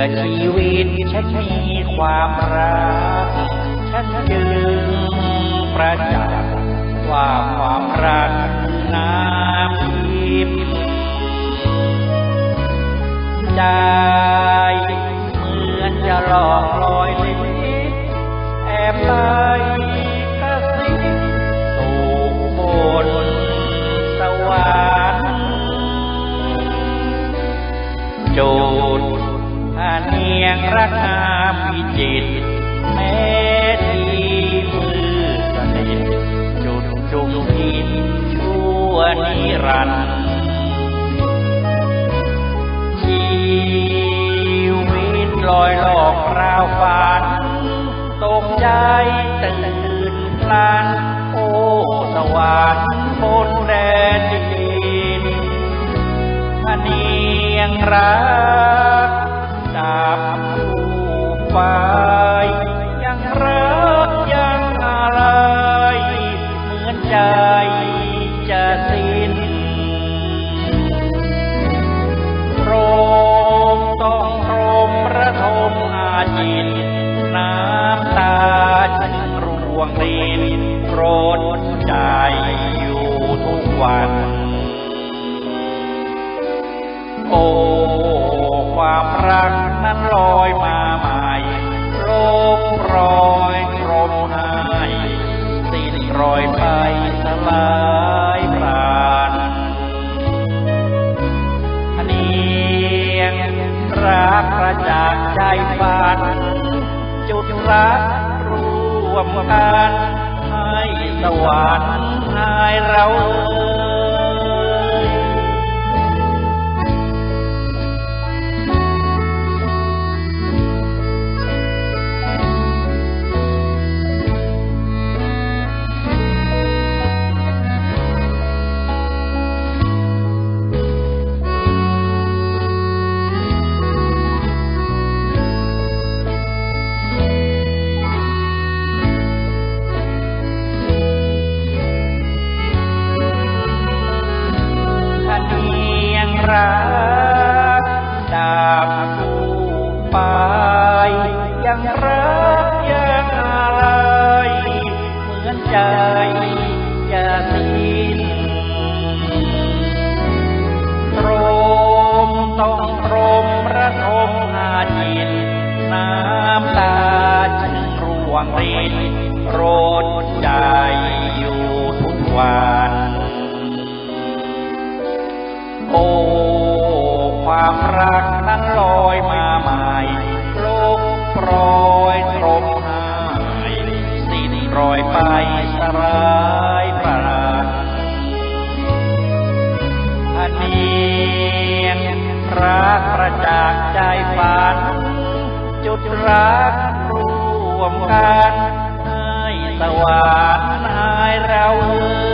มีความรัก ฉันจึงประจักษ์ว่าความรักน้ำทิพย์ใจเหมือนจะหลอกลอยลิบแอบไป งรักงามวิจิตแม้ที่มือสนิทจุดจุกจิตชั่วนิรันดร์ชีวิตลอยหลอกราวฝันตกใจตื่นพลันโอ้สวรรค์บนแดนดินอันเนียงรัก ใจจะสิ้นโรมต้องพรมระทมอาจินน้ำตาจึงร่วงรินโรดใจอยู่ทุกวัน โอ้ ความรักนั้นลอยมา จากใจฝัน จุดรักรวมกันให้สวรรค์ ไปยังรักยังอะไร เหมือนใจ ดรักรวมกันให้สวรรค์ให้เราเอ่ย